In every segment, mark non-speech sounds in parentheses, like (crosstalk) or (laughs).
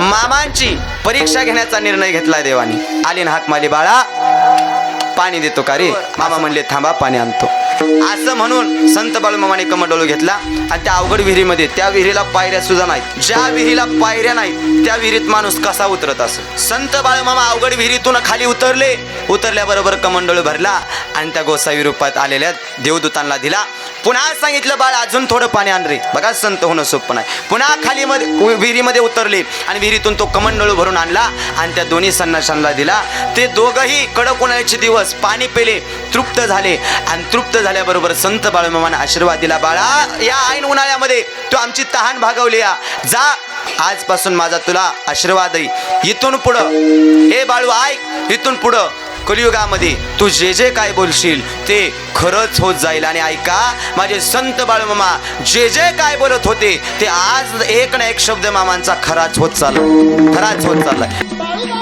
मामांची परीक्षा घेण्याचा निर्णय घेतलाय देवानी. आली ना हाक माली बाळा पाणी देतो का रे? मामा म्हणले थांबा पाणी आणतो. असं म्हणून संत बाळूमामाने कमंडोलो घेतला आणि त्या अवघड विहिरीमध्ये त्या विहिरीला पायऱ्या सुद्धा नाहीत. ज्या विहिरीला पायऱ्या नाहीत त्या विहिरीत माणूस कसा उतरत असं? संत बाळूमामा अवघड विहिरीतून खाली उतरले. उतरल्याबरोबर कमंडोळ भरला आणि त्या गोसावी रूपात आलेल्या देवदूतांना दिला. पुन्हा सांगितलं बाळ अजून थोडं पाणी आण रे. बघा संत होणं सोपं नाही. पुन्हा खाली मध्ये विहिरीमध्ये उतरले आणि विहिरीतून तो कमंडळू भरून आणला आणि त्या दोन्ही संन्याशांना दिला. ते दोघंही कडक उन्हाळ्याचे दिवस पाणी पेले तृप्त झाले. आणि तृप्त झाल्याबरोबर संत बाळूमामाने आशीर्वाद दिला बाळा या ऐन उन्हाळ्यामध्ये तू आमची तहान भागवली या. जा आजपासून माझा तुला आशीर्वाद आहे इथून पुढं हे बाळू ऐक इथून पुढं कलियुगामध्ये तू जे जे काय बोलशील ते खरंच होत जाईल. आणि ऐका माझे संत बाळमामा जे जे काय बोलत होते ते आज एक ना एक शब्द मामांचा खराच होत चालला. खराच होत चाललाय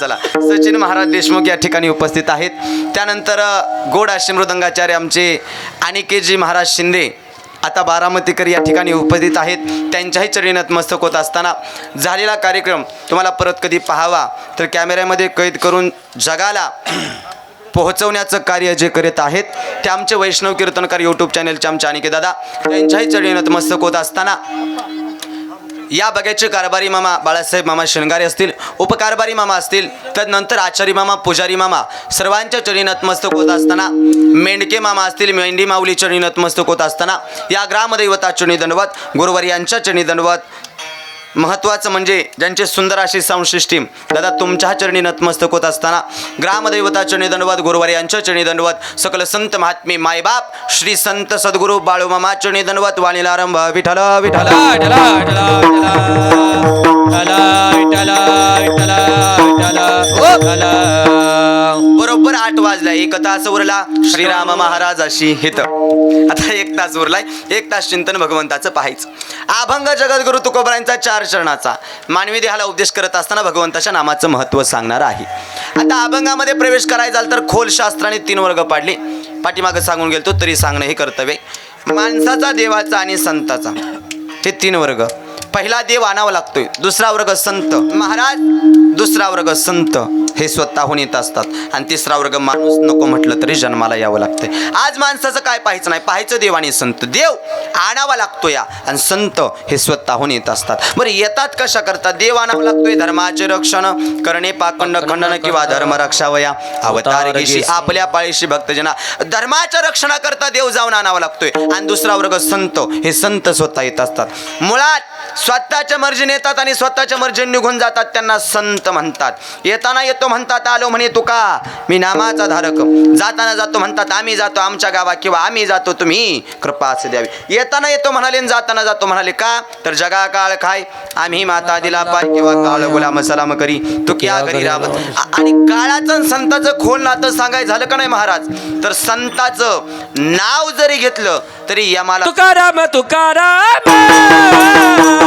चला. सचिन महाराज देशमुख या ठिकाणी उपस्थित आहेत. त्यानंतर गोड आशी मृदंगाचार्य आमचे अनिकेजी महाराज शिंदे आता बारामतीकर या ठिकाणी उपस्थित आहेत. त्यांच्याही चरणी नतमस्तक होत असताना झालेला कार्यक्रम तुम्हाला परत कधी पाहावा. तर कॅमेऱ्यामध्ये कैद करून जगाला पोहोचवण्याचं कार्य जे करीत आहेत ते आमचे वैष्णव कीर्तनकार यूट्यूब चॅनलचे आमचे अनिके दादा त्यांच्याही चरणी नतमस्तक होत असताना या बग्याचे कारभारी मामा बाळासाहेब मामा शृंगारे असतील उपकारभारी मामा असतील तदनंतर आचारी मामा पुजारी मामा सर्वांच्या चरणी नतमस्तक होत असताना मेंढके मामा असतील मेंढी माऊली चरणी नतमस्तक होत असताना या ग्रामदैवता चरणी दंडवत गुरुवार यांच्या चरणी दंडवत महत्त्वाचं म्हणजे ज्यांचे सुंदर अशी साऊंड सिस्टीम दादा तुमच्या चरणी नतमस्तक होत असताना ग्रामदैवता चरणी दंडवत गुरुवार यांच्या चरणी दंडवत सकल संत महात्मे मायबाप श्री संत सद्गुरू बाळूमामा चरणी दंडवत वाणीलारंभ विठल विठल विठला विठला बरोबर आठ वाजला एक तास उरला श्रीराम महाराजाशी हित. आता एक तास उरलाय एक तास चिंतन भगवंताचं पाहायचं. अभंग जगद्गुरु तुकोबरांचा चार चरणाचा. मानवी देहाला उपदेश करत असताना भगवंताच्या नामाचं महत्त्व सांगणार आहे. आता अभंगामध्ये प्रवेश करायचा तर खोल शास्त्राने तीन वर्ग पाडले. पाठीमागं सांगून गेलतो तरी सांगणं हे कर्तव्य माणसाचा देवाचा आणि संताचा. हे तीन वर्ग. पहिला देव आणावा लागतोय. दुसरा वर्ग संत. महाराज दुसरा वर्ग संत. हे स्वतःहून येत असतात. आणि तिसरा वर्ग माणूस नको म्हटलं तरी जन्माला यावं लागतंय. आज माणसाचं काय पाहायचं नाही. पाहायचं देव आणि संत. देव आणावा लागतो या. आणि संत हे स्वतःहून येत असतात. बरं येतात कशा करतात देव आणावा लागतोय धर्माचे रक्षण करणे पाखंड खंडन किंवा धर्म रक्षावया अवतार घेशी. आपल्या पाळीशी भक्तजना. धर्माच्या रक्षणाकरता देव जाऊन आणावा लागतोय. आणि दुसरा वर्ग संत. हे संत स्वतः येत असतात. मुळात स्वतःच्या मर्जीने येतात आणि स्वतःच्या मर्जीने निघून जातात त्यांना संत म्हणतात. येताना येतो म्हणतात आलो म्हणे तुका. मी नामाचा धारक. जाताना जातो म्हणतात आम्ही जातो आमच्या गावा किंवा आम्ही जातो तुम्ही कृपा असे द्यावी. येताना येतो म्हणाले आणि जाताना जातो म्हणाले का? तर जगा काळ खाय. आम्ही माता दिला पाय किंवा काळ गुलाम सलाम करी. तू क्या घरी राहत आ- आणि काळाचं संताचं खोल नातं सांगायचं झालं का नाही महाराज? तर संताचं नाव जरी घेतलं तरी यमाला तुकाराम तुकाराम!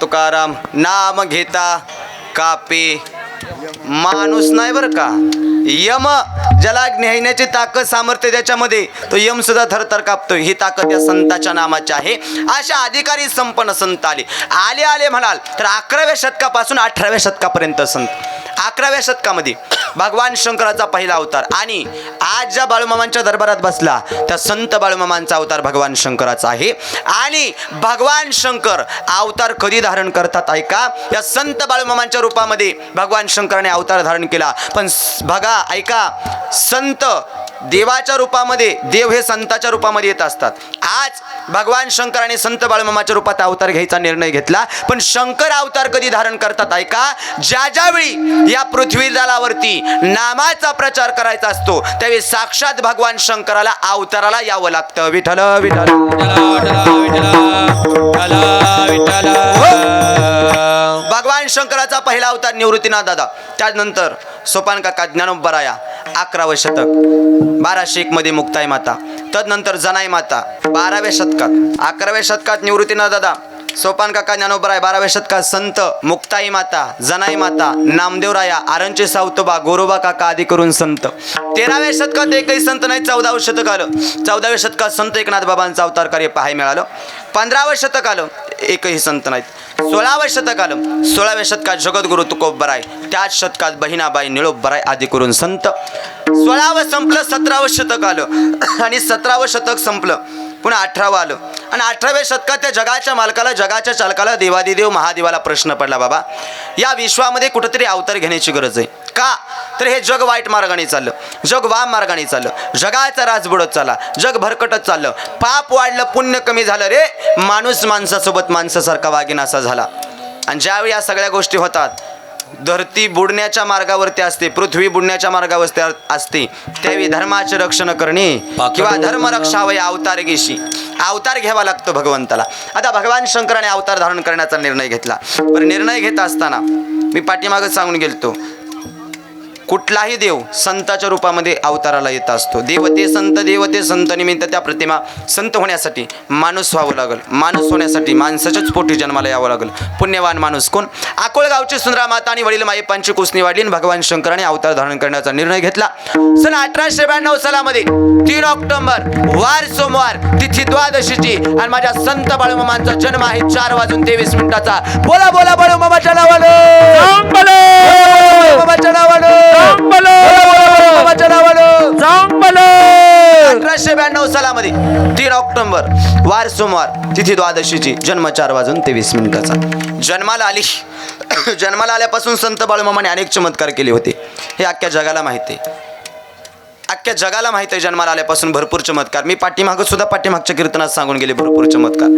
तुकाराम नाम घेता कापे. माणूस नाही बरं का? यम ज्याला नेहण्याची ताकद सामर्थ्य त्याच्यामध्ये तो यम सुद्धा थरथर कापतोय. ही ताकद या संताच्या नामाची आहे. अशा अधिकारी संपन्न संत आले. आले आले म्हणाल तर अकराव्या शतकापासून अठराव्या शतकापर्यंत संत. अकराव्या शतकामध्ये भगवान शंकराचा पहिला अवतार आणि आज ज्या बाळूमामांच्या दरबारात बसला त्या संत बाळूमामांचा अवतार भगवान शंकराचा आहे. आणि भगवान शंकर अवतार कधी धारण करतात ऐका? या संत बाळूमामांच्या रूपामध्ये भगवान शंकराने अवतार धारण केला. पण बघा ऐका संत देवाच्या रूपामध्ये देव हे संताच्या रूपामध्ये येत असतात. आज भगवान शंकर आणि संत बाळमामाच्या रूपात अवतार घ्यायचा निर्णय घेतला. पण शंकर अवतार कधी धारण करतात ऐका? ज्या ज्यावेळी या पृथ्वीजालावरती नामाचा प्रचार करायचा असतो त्यावेळी साक्षात भगवान शंकराला अवताराला यावं लागतं. विठ्ठल विठल विठल विठल पहिला अवतार निवृत्तीनाथ दादा. त्यानंतर सोपान काका ज्ञानोबराया अकरावं शतक. बाराशे एक मध्ये मुक्ताई माता. तदनंतर जनाई माता बाराव्या शतकात. अकराव्या शतकात निवृत्तीनाथ दादा. सोपान काका ज्ञानोबराय बाराव्या शतकात संत मुक्ताई माता जनाई माता नामदेवराया आरंचे सावतोबा गोरोबा काका आदी करून संत. तेराव्या शतकात एकही संत नाही चौदावं शतक आलं. चौदाव्या शतकात संत एकनाथ बाबांचा अवतार कार्य पाहाय मिळालं. पंधरावं शतक आलं एकही संत नाहीत. सोळाव्या शतक आलं सोळाव्या शतकात जगद्गुरु तुकोबराय त्याच शतकात बहिणाबाई निळोबराय आदी करून संत. सोळावं संपलं सतरावं शतक आलं. आणि सतरावं शतक संपलं. पुन्हा अठरावं आलं. आणि अठराव्या शतकात त्या जगाच्या मालकाला जगाच्या चालकाला देवादिदेव महादेवाला प्रश्न पडला बाबा. या विश्वामध्ये कुठंतरी अवतार घेण्याची गरज आहे. का? तर हे जग वाईट मार्गाने चाललं. जग वाम मार्गाने चाललं. जगाचा राज बुडत चालला. जग भरकटत चाललं. पाप वाढलं पुण्य कमी झालं रे. माणूस माणसासोबत माणसासारखा वागिनासा झाला. आणि ज्यावेळी या सगळ्या गोष्टी होतात धरती बुडण्याच्या मार्गावरती असते पृथ्वी बुडण्याच्या मार्गावरती असते. त्यावेळी धर्माचे रक्षण करणे किंवा धर्म रक्षावय अवतार घेशी. अवतार घ्यावा लागतो भगवंताला. आता भगवान शंकराने अवतार धारण करण्याचा निर्णय घेतला. पण निर्णय घेत असताना मी पाठीमागच सांगून गेलतो. कुठलाही देव संताच्या रूपामध्ये अवताराला येत असतो. देवते संत देवते संत निमित्त त्या प्रतिमा संत होण्यासाठी माणूस व्हावं लागल. माणूस होण्यासाठी माणसाच्याच पोटी जन्माला यावं लागल. पुण्यवान माणूस कोण? अकोळगावची सुंदरा माता आणि वडील मायेपांची कुसनी वाढली आणि भगवान शंकराने अवतार धारण करण्याचा निर्णय घेतला. सन अठराशे ब्याण्णव सालामध्ये तीन ऑक्टोबर वार सोमवार तिथी द्वादशीची आणि माझ्या संत बाळूमामांचा जन्म आहे चार वाजून तेवीस मिनिटाचा. बोला बोला बाळूमामाच्या नावानं बाळूमामाच्या नावानं बाळूमामाच्या नावानं अठराशे ब्याण्णव सालामध्ये तीन ऑक्टोबर वार सोमवार तिथी द्वादशीची जन्म चार वाजून तेवीस मिनिटाचा. जन्माला आली. (coughs) जन्माला आल्यापासून संत बाळूमामाने अनेक चमत्कार केले होते. हे अख्ख्या जगाला माहिती आहे. अख्ख्या जगाला माहीत आहे जन्माला आल्यापासून भरपूर चमत्कार. मी पाठीमागं सुद्धा पाठीमागच्या कीर्तनात सांगून गेले भरपूर चमत्कार.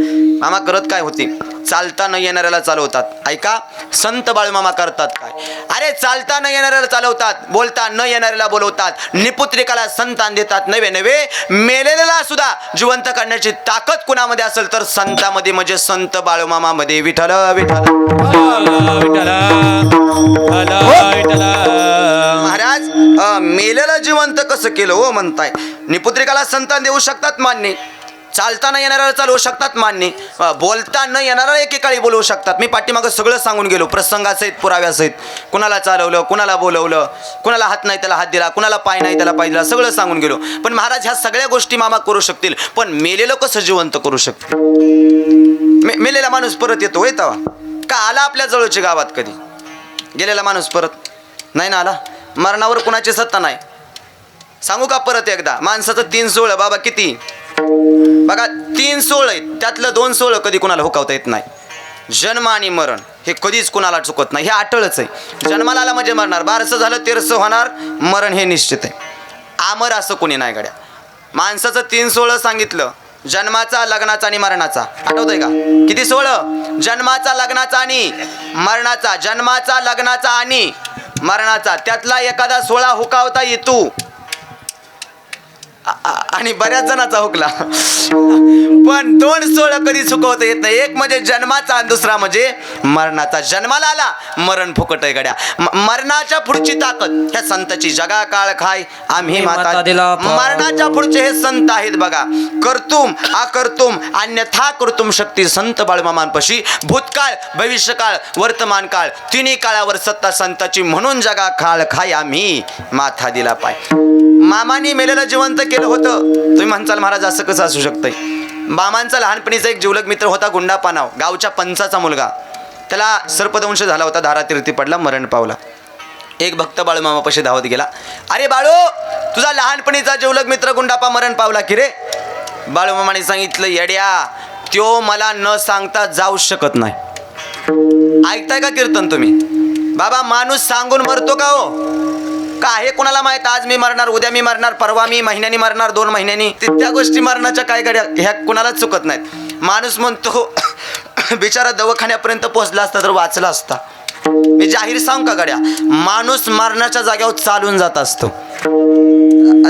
मामा करत काय होते? चालता न येणाऱ्याला चालवतात. ऐका संत बाळूमामा करतात काय? अरे चालता न येणाऱ्याला चालवतात बोलता न येणाऱ्याला बोलवतात. निपुत्रिकाला संतान देतात नवे नवे. मेलेल्याला सुद्धा जिवंत करण्याची ताकद कुणामध्ये असेल तर संतामध्ये म्हणजे संत बाळूमामामध्ये विठ्ठल विठ्ठल. महाराज मेलेलं जिवंत कसं केलं हो म्हणताय. निपुत्रिकाला संतान देऊ शकतात मान्य. चालताना येणाऱ्याला चालवू शकतात मान्य. अ, बोलता न येणाऱ्याला एकेकाळी बोलवू शकतात. मी पाठीमागं सगळं सांगून गेलो. प्रसंगासहित पुराव्यासहित. कुणाला चालवलं कुणाला बोलवलं कुणाला हात नाही त्याला हात दिला कुणाला पाय नाही त्याला पाय दिला सगळं सांगून गेलो. पण महाराज ह्या सगळ्या गोष्टी मामा करू शकतील. पण मेलेलं कसं जिवंत करू शकतील? मे मेलेला माणूस परत येतो होय का आला आपल्या जवळच्या गावात कधी? गेलेला माणूस परत? नाही ना आला? मरणावर कुणाची सत्ता नाही. सांगू का परत एकदा? माणसाचं तीन सोळ बाबा किती? बघा तीन सोळ आहेत. त्यातलं दोन सोळं कधी कुणाला हुकावता येत नाही. जन्म आणि मरण हे कधीच कुणाला चुकत नाही. हे अटळच आहे. जन्माला आला म्हणजे मरणार. बारसं झालं तेरसं होणार. मरण हे निश्चित आहे. आमर असं कोणी नाही गड्या. माणसाचं तीन सोळं सांगितलं. जन्माचा लग्नाचा आणि मरणाचा. आठवतंय का? किती सोळं जन्माचा लग्नाचा आणि मरणाचा. जन्माचा लग्नाचा आणि मरणाचा. त्यातला एखादा सोळा हुकावता येतो. आणि बऱ्याच जणांचा हुकला. पण दोन सोळ कधी चुकवता येत नाही. एक म्हणजे जन्माचा आणि दुसरा म्हणजे मरणाचा. जन्माला आला मरण फुकट आहे गड्या मरणाच्या पुढची ताकद ह्या संताची जगा काळ खाय. आम्ही माता दिला. मरणाच्या पुढचे हे संत आहेत बघा. कर्तुम अकर्तुम अन्यथा कर्तुम शक्ती संत बाळमामांपाशी भूतकाळ भविष्यकाळ वर्तमान काळ तिन्ही काळावर सत्ता संताची म्हणून जगा काळ खाय आम्ही माथा दिला पाय. मामानी मेलेलं जिवंत केलं होतं. तुम्ही म्हणसाल महाराज असं कसं असू शकतंय? मामांचा लहानपणीचा एक जिवलग मित्र होता गुंडा पानाव गावच्या पंचाचा मुलगा. त्याला सर्पदंश झाला होता धारातीर्थी पडला मरण पावला. एक भक्त बाळू मामापाशी धावत गेला. अरे बाळू तुझा लहानपणीचा जिवलग मित्र गुंडापा मरण पावला की रे? बाळू मामाने सांगितलं येड्या त्यो मला न सांगता जाऊ शकत नाही. ऐकताय का कीर्तन तुम्ही? बाबा माणूस सांगून मरतो का हो? का हे कोणाला माहीत? आज मी मरणार उद्या मी मरणार परवा मी महिन्यानी मरणार दोन महिन्यांनी. त्या गोष्टी मरणाच्या काय गड्या ह्या कुणालाच चुकत नाहीत. माणूस म्हणतो (coughs) बिचारा दवाखान्यापर्यंत पोहोचला असता तर वाचला असता. मी जाहीर सांग का गड्या माणूस मरणाच्या जाग्यावर चालून जात असतो.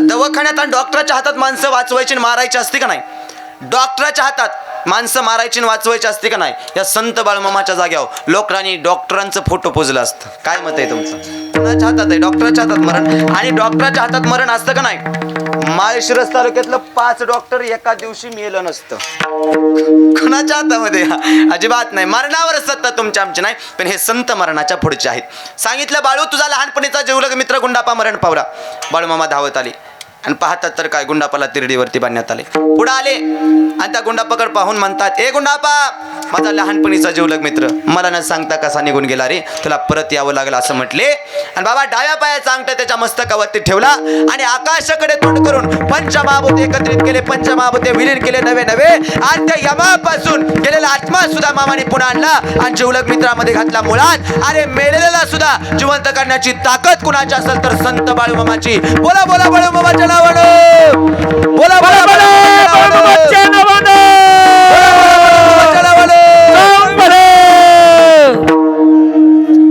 दवाखान्यात आणि डॉक्टरच्या हातात माणसं वाचवायची मारायची असते का नाही? डॉक्टराच्या हातात माणसं मारायची वाचवायची असते का नाही? या संत बाळमामाच्या जाग्यावर लोकांनी डॉक्टरांचं फोटो पुजलं असतं. काय मत आहे तुमचं? कोणाच्या हातात आहे डॉक्टरच्या हातात मरण. आणि डॉक्टरच्या हातात मरण असतं का नाही? माळशिरस तालुक्यातलं पाच डॉक्टर एका दिवशी मिळलं नसतं. कुणाच्या हातामध्ये? अजिबात नाही. मरणावर सत्ता तुमच्या आमची नाही पण हे संत मरणाच्या पुढचे आहेत. सांगितलं बाळू तुझा लहानपणीचा जीवलग मित्र गुंडापा मरण पावला. बाळूमामा धावत आली. आणि पाहतात तर काय गुंडापाला तिरडीवरती बांधण्यात आले. पुढे आले. आणि त्या गुंडापाकड पाहून म्हणतात ए गुंडापा माझा लहानपणीचा जीवलग मित्र मला न सांगता कसा निघून गेला रे? तुला परत यावं लागलं असं म्हटले. आणि बाबा डाव्या पायाचा अंगठा त्याच्या मस्तकावरती ठेवला आणि आकाशाकडे तोंड करून पंचमहाभूत एकत्रित केले पंचमहाभूते विलीन केले नवे नवे. आणि त्या यमापासून गेलेला आत्मा सुद्धा मामाने पुन्हा आणला आणि जीवलग मित्रामध्ये घातला मुळात. अरे मेलेला सुद्धा जिवंत करण्याची ताकद कुणाची असेल तर संत बाळूमामाची. बोला बोला बाळूमामाच्या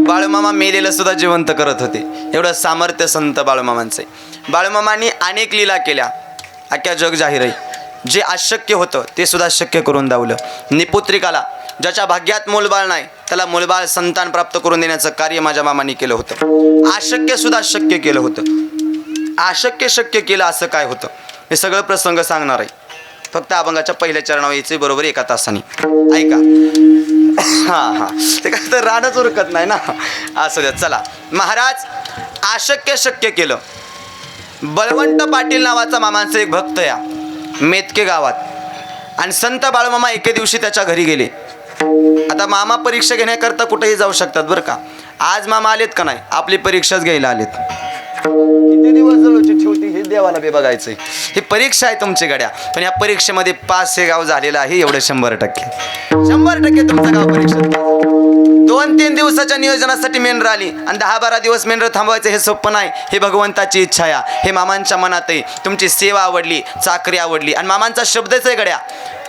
बाळमामा मेलेलं सुद्धा जिवंत करत होते. एवढं सामर्थ्य संत बाळमामांचे. बाळमामांनी अनेक लीला केल्या. अख्ख्या जग जाहीर आहे. जे अशक्य होतं ते सुद्धा शक्य करून दावलं. निपुत्रिकाला ज्याच्या भाग्यात मूलबाळ नाही त्याला मूलबाळ संतान प्राप्त करून देण्याचं कार्य माझ्या मामाने केलं होतं. अशक्य सुद्धा शक्य केलं होतं. अशक्य शक्य केलं असं काय होतं? हे सगळं प्रसंग सांगणार आहे. फक्त अभंगाच्या पहिल्या चरणावर यायचे बरोबर एका तासाने. ऐका. हा हा. ते काय तर रानच उरकत नाही ना? असं द्या चला. महाराज अशक्य शक्य केलं. बलवंत पाटील नावाचा मामांचा एक भक्त या मेतके गावात. आणि संत बाळमामा एके दिवशी त्याच्या घरी गेले. आता मामा परीक्षा घेण्याकरता कुठेही जाऊ शकतात बरं का? आज मामा आलेत का नाही? आपली परीक्षाच घ्यायला आलेत. किती ठेवती हे देवाला बे बघायचंय. ही परीक्षा आहे तुमची गड्या. पण या परीक्षेमध्ये पाच हे गाव झालेलं आहे एवढं शंभर टक्के. शंभर टक्के तुमचं गाव परीक्षेत दोन तीन दिवसाच्या नियोजनासाठी मेंढर आली आणि दहा बारा दिवस मेंढर थांबवायचं हे सोपं नाही. हे भगवंताची इच्छा आहे हे मामांच्या मनात आहे तुमची सेवा आवडली चाकरी आवडली. आणि मामांचा शब्दच आहे गड्या.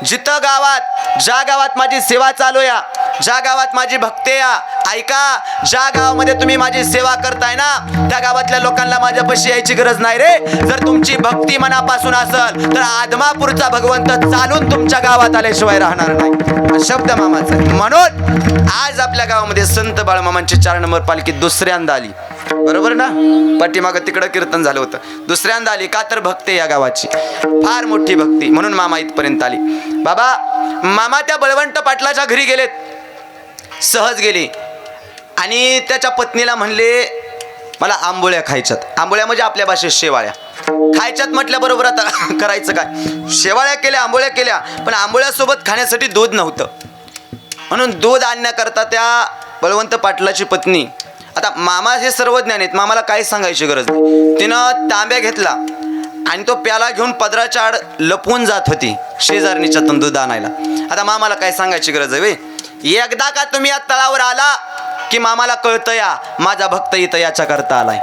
जिथं गावात ज्या गावात माझी सेवा चालू या ज्या गावात माझी भक्ती या ऐका ज्या गावामध्ये तुम्ही माझी सेवा करताय ना त्या गावातल्या लोकांना माझ्यापाशी यायची गरज नाही रे. जर तुमची भक्ती मनापासून असेल तर आदमापूरचा भगवंत चालून तुमच्या गावात आल्याशिवाय राहणार नाही. शब्द मामाचा म्हणून आज आपल्या गावामध्ये संत बाळमामांची चार नंबर पालखी दुसऱ्यांदा आली. बरोबर ना? पाठीमागं तिकडं कीर्तन झालं होतं. दुसऱ्यांदा आली का तर भक्ते या गावाची. फार मोठी भक्ती म्हणून मामा इथपर्यंत आली. बाबा मामा त्या बळवंत पाटलाच्या घरी गेलेत. सहज गेले. आणि त्याच्या पत्नीला म्हणले मला आंबोळ्या खायच्यात. आंबोळ्या म्हणजे आपल्या भाषेत शेवाळ्या. खायच्यात म्हटल्याबरोबर आता (laughs) करायचं काय? शेवाळ्या केल्या आंबोळ्या केल्या पण आंबोळ्यासोबत खाण्यासाठी दूध नव्हतं. म्हणून दूध आणण्याकरता त्या बळवंत पाटलाची पत्नी आता मामा हे सर्वज्ञान आहेत. मामाला काहीच सांगायची गरज नाही. तिनं तांब्या घेतला आणि तो प्याला घेऊन पदराच्या आड लपवून जात होती शेजारणीच्या दूध आणायला. आता मामाला काय सांगायची गरज आहे वे? एकदा का तुम्ही या तळावर आला की मामाला कळतं या माझा भक्त इथं याच्या करता आलाय.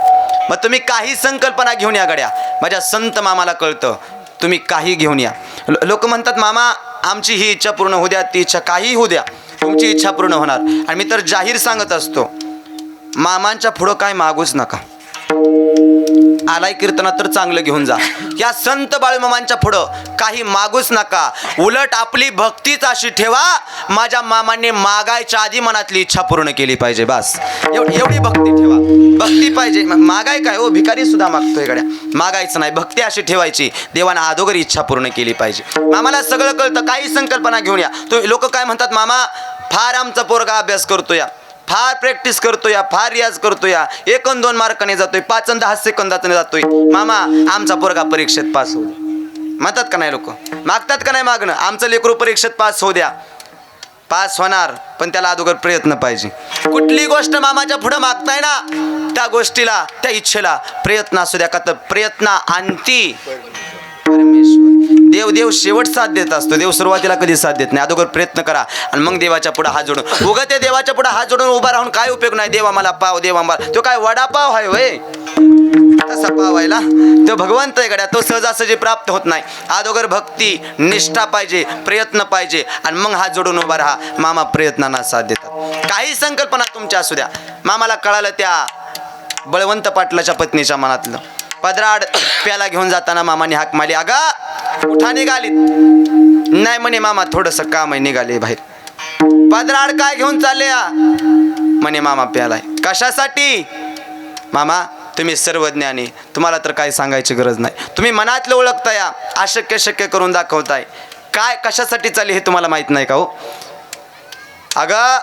मग तुम्ही काही संकल्पना घेऊन या गड्या. माझ्या संत मामाला कळतं. तुम्ही काही घेऊन या. लोक म्हणतात मामा आमची ही इच्छा पूर्ण होऊ द्या ती इच्छा काही होऊ द्या. तुमची इच्छा पूर्ण होणार. आणि मी तर जाहीर सांगत असतो मामांच्या पुढं काय मागूच नका. आलाय कीर्तनात तर चांगलं घेऊन जा. या संत बाळूमामांच्या पुढं काही मागूच नका. उलट आपली भक्तीच अशी ठेवा. माझ्या मामांनी मागायच्या आधी मनातली इच्छा पूर्ण केली पाहिजे बस. एवढी एवढी भक्ती ठेवा. भक्ती पाहिजे. मागाय काय हो? भिकारी सुद्धा मागतोय गड्या. मागायचं नाही. भक्ती अशी ठेवायची. देवानं अदोगर इच्छा पूर्ण केली पाहिजे. मामाला सगळं कळतं. काही संकल्पना घेऊन या. तो लोक काय म्हणतात मामा फार आमचा पोरगा अभ्यास करतो या फार प्रॅक्टिस करतो या फार रियाज करतो या एक दोन मार्काने जातोय पाच दहा सेकंदातने जातोय. मामा आमचा पोरगा परीक्षेत पास होऊ म्हणतात का नाही लोक? मागतात का नाही मागणं? आमचं लेकरू परीक्षेत पास होऊ द्या. पास होणार पण त्याला अगोदर प्रयत्न पाहिजे. कुठली गोष्ट मामाच्या पुढं मागताय ना त्या गोष्टीला त्या इच्छेला प्रयत्न असू द्या का तर प्रयत्न आणती. परमेश्वर. देव देव शेवट साथ देत असतो. देव सुरुवातीला कधी साथ देत नाही. अगोदर प्रयत्न करा आणि मग देवाच्या पुढे हात जोडून. उगा ते देवाच्या पुढे हात जोडून उभा राहून काय उपयोग नाही. देवा मला पाव देवा मला तो काय वडापाव आहे वय तसा पावायला तो भगवंत आहे गड्या. तो सहजासहजी प्राप्त होत नाही. अगोदर भक्ती निष्ठा पाहिजे प्रयत्न पाहिजे आणि मग हात जोडून उभा राहा. मामा प्रयत्नांना साथ देतात. काही संकल्पना तुमच्या असू द्या. मामाला कळालं त्या बळवंत पाटलाच्या पत्नीच्या मनातलं. पदराड प्याला घेऊन जाताना मामाने हाक मारली. अगा उठा निघालीत नाही म्हणे मामा थोडंसं काम आहे निघाले बाहेर. पदराड काय घेऊन चालले म्हणे मामा प्यालाय. कशासाठी? मामा तुम्ही सर्वज्ञानी. तुम्हाला तर काही सांगायची गरज नाही. तुम्ही मनातलं ओळखताय अशक्य शक्य करून दाखवताय. काय कशासाठी चालली हे तुम्हाला माहीत नाही का हो? अगं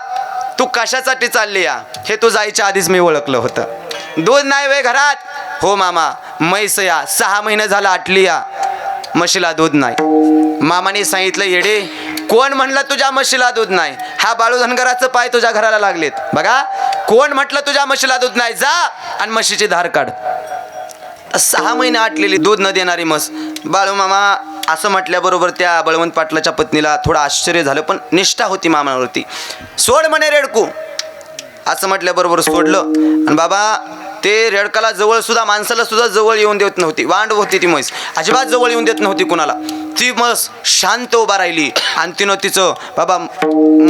तू कशासाठी चालली या हे तू जायच्या आधीच मी ओळखलं होतं. दूध नाही वे घरात. हो मामा म्हैस या. सहा महिने झाला आटली या म्हशीला दूध नाही. मामाने सांगितलं येडे कोण म्हणलं तुझ्या म्हशीला दूध नाही? हा बाळू धनगराचं पाय तुझ्या घराला लागलेत. बघा कोण म्हटलं तुझ्या म्हशीला दूध नाही? जा आणि म्हशीची धार काढ. सहा महिने आटलेली दूध न देणारी म्हस. बाळू मामा असं म्हटल्याबरोबर त्या बळवंत पाटलाच्या पत्नीला थोडं आश्चर्य झालं पण निष्ठा होती मामावरती. सोड म्हणे रेडकू. असं म्हटल्याबरोबर सोडलं. आणि बाबा ते रेडकाला जवळ सुद्धा माणसाला सुद्धा जवळ येऊन देत नव्हती. वांड होती ती म्हैस. अजिबात जवळ येऊन देत नव्हती कुणाला. ती म्हस शांत उभा राहिली. आणि तिनं तिचं बाबा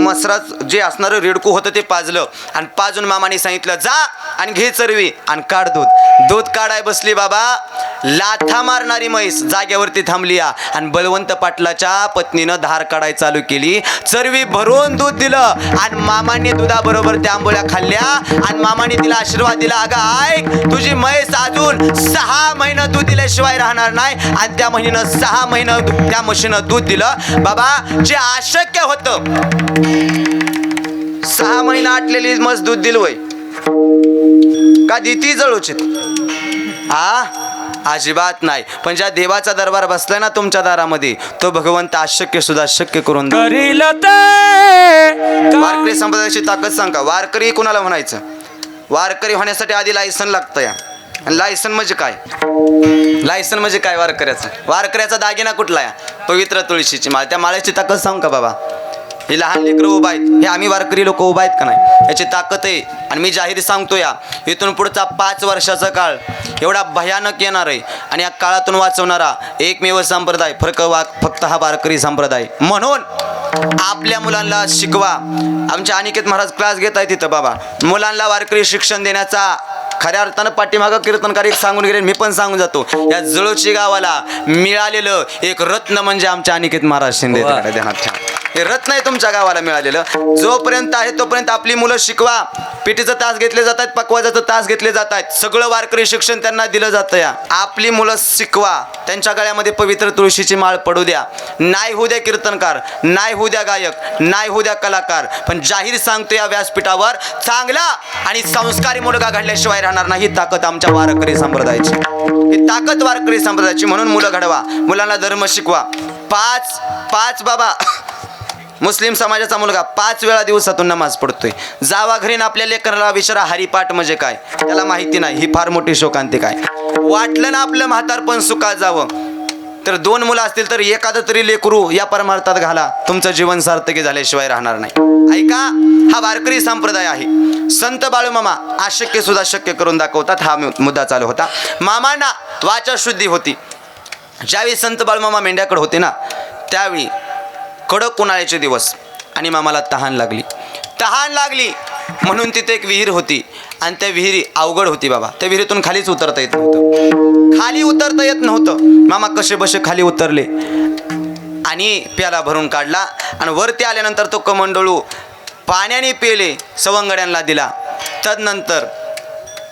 मसराच जे असणारं रेडकू होतं ते पाजलं. आणि पाजून मामाने सांगितलं जा आणि घे चरवी आणि काढ दूध. दूध काढाय बसली बाबा. लाथा मारणारी म्हैस जाग्यावरती थांबली या. आणि बलवंत पाटलाच्या पत्नीनं धार काढाय चालू केली. चरवी भरून दूध दिलं. आणि मामाने दुधाबरोबर त्या आंबोळ्या खाल्ल्या. आणि मामाने तिला आशीर्वाद दिला अगं ऐक तुझी म्हैस अजून सहा महिनं दूध दिल्याशिवाय राहणार नाही. आणि त्या महिन्यानं सहा महिनं त्या म्हशीनं दूध दिलं. बाबा जे अशक्य होतं. सहा महिना आटलेली मस दूध दिलं वय का दिती जळूचित? हा अजिबात नाही. पण ज्या देवाचा दरबार बसलाय ना तुमच्या दारामध्ये तो भगवंत अशक्य सुद्धा शक्य करून वारकरी संप्रदायाची ताकद सांगा. वारकरी कुणाला म्हणायचं? वारकरी होण्यासाठी आधी लायसन लागतं या. आणि लायसन म्हणजे काय? लायसन म्हणजे काय वारकऱ्याचं? वारकऱ्याचा दागिना कुठला आहे पवित्र तुळशीची माळ. त्या माळ्याची ताकद सांग का बाबा? हे लहान लेकरं उभा आहेत. हे आम्ही वारकरी लोक उभा आहेत का नाही? याची ताकद आहे. आणि मी जाहीर सांगतो या इथून पुढचा पाच वर्षाचा काळ एवढा भयानक येणार आहे. आणि या काळातून वाचवणारा एकमेव संप्रदाय फरक वा फक्त हा वारकरी संप्रदाय. म्हणून आपल्या मुलांना शिकवा. आमच्या अनिकेत महाराज क्लास घेत आहे तिथं बाबा. मुलांना वारकरी शिक्षण देण्याचा खऱ्या अर्थानं पाठीमागं कीर्तनकार एक सांगून गेले मी पण सांगून जातो. या जळोची गावाला मिळालेलं एक रत्न म्हणजे आमच्या अनिकेत महाराज शिंदे. हे रत्न आहे तुमच्या गावाला मिळालेलं. जोपर्यंत आहे तोपर्यंत आपली मुलं शिकवा. पिटीचं तास घेतले जात आहेत पकवाजाचं तास घेतले जात आहेत सगळं वारकरी शिक्षण त्यांना दिलं जातं या. आपली मुलं शिकवा. त्यांच्या गळ्यामध्ये पवित्र तुळशीची माळ पडू द्या. नाही होऊ द्या कीर्तनकार नाही होऊ द्या गायक नाही होऊ द्या कलाकार. पण जाहीर सांगतो या व्यासपीठावर चांगला आणि संस्कारी मुलगा घडल्याशिवाय राहणार नाही. ही ताकद आमच्या वारकरी संप्रदायाची. ही ताकद वारकरी संप्रदायाची. म्हणून मुलं घडवा. मुलांना धर्म शिकवा. पाच पाच बाबा. मुस्लिम समाजाचा मुलगा पाच वेळा दिवसातून नमाज पडतोय जावा घरी आपल्या लेकराला विचारा हरिपाठ म्हणजे काय? त्याला माहिती नाही ही फार मोठी शोकांती काय वाटलं ना आपलं म्हातारपण सुखात जावं. तर दोन मुलं असतील तर एखादं तरी लेकरू या परमार्थात घाला. तुमचं जीवन सार्थकी झाल्याशिवाय राहणार नाही. ऐका हा वारकरी संप्रदाय आहे. संत बाळूमामा अशक्य सुद्धा शक्य करून दाखवतात हा मुद्दा चालू होता. मामांना वाचा शुद्धी होती. ज्यावेळी संत बाळूमामा मेंढ्याकडे होते ना त्यावेळी कडक उन्हाळ्याचे दिवस. आणि मामाला तहान लागली. तहान लागली म्हणून तिथे एक विहीर होती. आणि त्या विहिरी अवघड होती बाबा. त्या विहिरीतून खालीच उतरता येत नव्हतं. खाली उतरता येत नव्हतं. मामा कसे बसे खाली उतरले. आणि प्याला भरून काढला. आणि वरती आल्यानंतर तो कमंडळू पाण्याने पेले सवंगड्यांना दिला. तदनंतर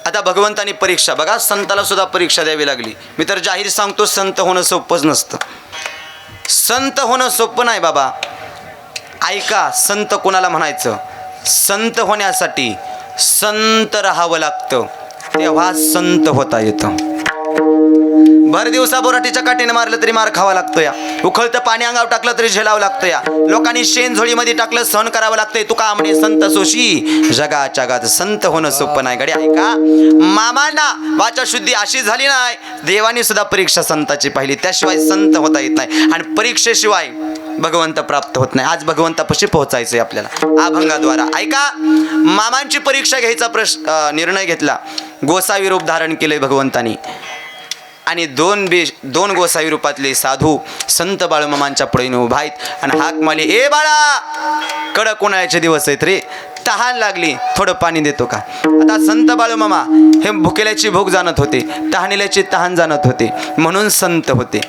आता भगवंतानी परीक्षा. बघा संताला सुद्धा परीक्षा द्यावी लागली. मी तर जाहीर सांगतो संत होणं सोपंच नसतं. संत होणं सोपं नाही बाबा. ऐका संत कोणाला म्हणायचं? संत होण्यासाठी संत राहावं लागतं. तेव्हा संत होता येतं. भर दिवसा बोराटीच्या काठीने मारलं तरी मार खावा लागतो या. उखळतं पाणी अंगावर टाकलं तरी झेलावं लागतं या. लोकांनी शेण झोळीमध्ये टाकलं सहन करावं लागतंय. तुका आमने संत सोशी जगाच्या गात संत होणं सोपं नाही. गडी ऐका. मामांना वाचा शुद्धी अशी झाली नाही. देवानी सुद्धा परीक्षा संताची पाहिली. त्याशिवाय संत होता येत नाही. आणि परीक्षेशिवाय भगवंत प्राप्त होत नाही. आज भगवंतापाशी पोहोचायचंय आपल्याला. अभंगाद्वारा. ऐका. मामांची परीक्षा घ्यायचा प्रश्न निर्णय घेतला. गोसावी रूप धारण केलंय भगवंतानी. आणि दोन बे दोन गोसावी रूपातले साधू संत बाळूमामांच्या पुढे उभा आहेत. आणि हाक माली ए बाळा कडक उन्हाळ्याचे दिवस आहेत रे. तहान लागली थोडं पाणी देतो का? आता संत बाळूमामा हे भुकेल्याची भूक जाणत होते तहानिल्याची तहान जाणत होते म्हणून संत होते.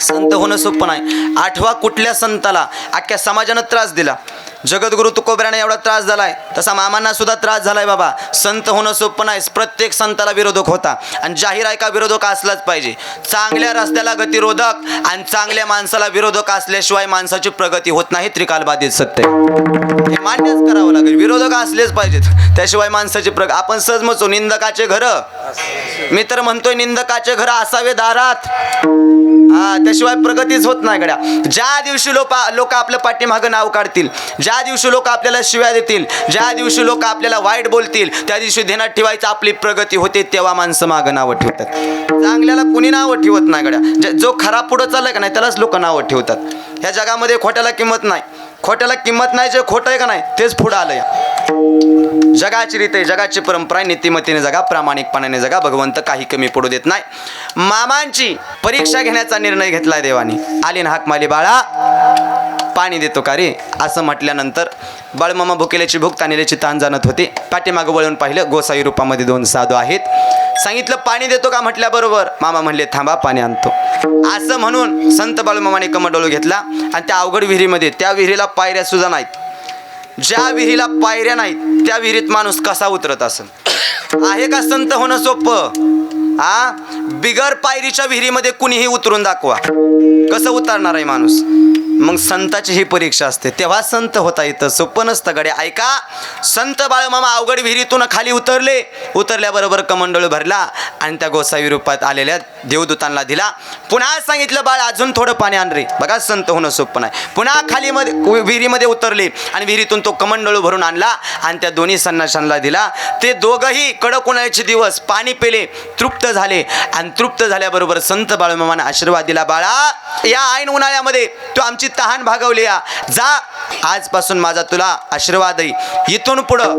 संत होणं सोपं नाही. आठवा कुठल्या संताला अख्ख्या समाजानं त्रास दिला. जगद्गुरु तुकोबऱ्याने एवढा त्रास झालाय तसा मामांना सुद्धा त्रास झालाय बाबा. संत होणं सोपं नाही प्रत्येक संताला विरोधक होता. आणि जाहीर ऐका विरोधक असलाच पाहिजे. चांगल्या रस्त्याला गतिरोधक आणि चांगल्या माणसाला विरोधक असल्याशिवाय माणसाची प्रगती होत नाही त्रिकालबाधित सत्य. हे मान्यच करावं लागेल. विरोधक असलेच पाहिजेत. त्याशिवाय माणसाची प्रग आपण सहज म्हणतो निंदकाचे घर. मी तर म्हणतोय निंदकाचे घर असावे दारात. हा त्याशिवाय प्रगतीच होत नाही गड्या. ज्या दिवशी लोक लोक आपलं पाठीमागं नाव काढतील ज्या दिवशी लोक आपल्याला शिव्या देतील ज्या दिवशी लोक आपल्याला वाईट बोलतील त्या दिवशी ध्यानात ठेवायचं आपली प्रगती होते तेव्हा माणसं मागं नावं ठेवतात. चांगल्याला कुणी नावं ठेवत नाही गड्या. जो खराब पुढं चाललाय का नाही त्यालाच लोक नावं ठेवतात. ह्या जगामध्ये खोट्याला किंमत नाही. खोट्याला किंमत नाही जे खोटं आहे का नाही तेच पुढं आलं या जगाची रीत जगाची परंपरा आहे जगा प्रामाणिकपणाने जगा भगवंत काही कमी पडू देत नाही. मामांची परीक्षा घेण्याचा निर्णय घेतलाय देवानी. आली ना हाक माली बाळा. पाणी देतो का रे? असं म्हटल्यानंतर बाळमामा भुकेल्याची भूक तानेल्याची ताण जाणत होती. पाठीमागं वळून पाहिलं गोसाई रूपामध्ये दोन साधू आहेत. सांगितलं पाणी देतो का म्हटल्याबरोबर? मामा म्हणले थांबा पाणी आणतो. असं म्हणून संत बाळमामाने कमंडोलू घेतला आणि त्या अवघड विहिरीमध्ये त्या विहिरीला पायऱ्या सुद्धा नाहीत. ज्या विहिरीला पायऱ्या नाहीत त्या विहिरीत माणूस कसा उतरत असेल? आहे का संत होणं सोपं? आ बिगर पायरीच्या विहिरीमध्ये कुणीही उतरून दाखवा. कसं उतरणार आहे माणूस? मग संताची ही परीक्षा असते. तेव्हा संत होता येतं सोपं नसतं गडे ऐका. संत बाळमामा अवघड विहिरीतून खाली उतरले. उतरल्याबरोबर कमंडळ भरला आणि त्या गोसावी रूपात आलेल्या देवदूतांना दिला. पुन्हा सांगितलं बाळ अजून थोडं पाणी आण रे. बघा संत होणं सोपं नाही. पुन्हा खाली मध्ये विहिरीमध्ये उतरले आणि विहिरीतून तो कमंडळ भरून आणला आणि त्या दोन्ही संन्याशांना दिला. ते दोघंही कडक उन्हाळ्याचे दिवस पाणी पेले तृप्त झाले. आणि तृप्त झाल्याबरोबर संत बाळमामाने आशीर्वाद दिला बाळा या ऐन उन्हाळ्यामध्ये तू आमची तहान भागवली या. जा. आजपासून माझा तुला आशीर्वाद आहे. इथून पुढं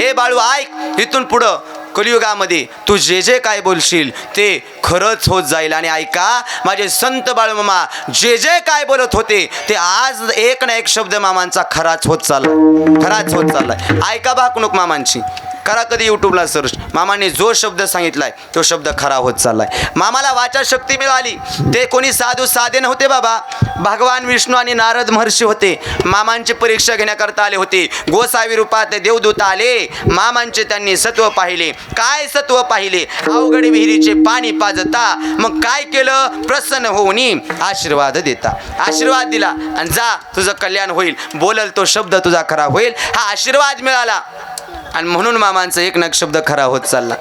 हे बाळू ऐक इथून पुढं कलियुगामध्ये तू जे जे काय बोलशील ते खरंच होत जाईल. आणि ऐका माझे संत बाळमामा जे जे काय बोलत होते ते आज एक ना एक शब्द मामांचा खराच होत चालला खराच होत चाललाय. ऐका भाकणूक मामांची. करा कधी यूट्यूबला सर्च मामाने जो शब्द सांगितलाय तो शब्द खरा होत चाललाय. मामाला वाचा शक्ती मिळाली. ते कोणी साधू साधे नव्हते बाबा. भगवान विष्णू आणि नारद महर्षी होते. मामांची परीक्षा घेण्याकरता आले होते. गोसावी रूपात देवदूत आले. मामांचे त्यांनी सत्व पाहिले. काय सत्व पाहिले? अवघड विहिरीचे पाणी पाजता. मग काय केलं? प्रसन्न होऊन आशीर्वाद देता. आशीर्वाद दिला आणि जा तुझं कल्याण होईल. बोलल तो शब्द तुझा खरा होईल. हा आशीर्वाद मिळाला. आणि म्हणून मामा मामांचा एक नक शब्द खरा होत चालला.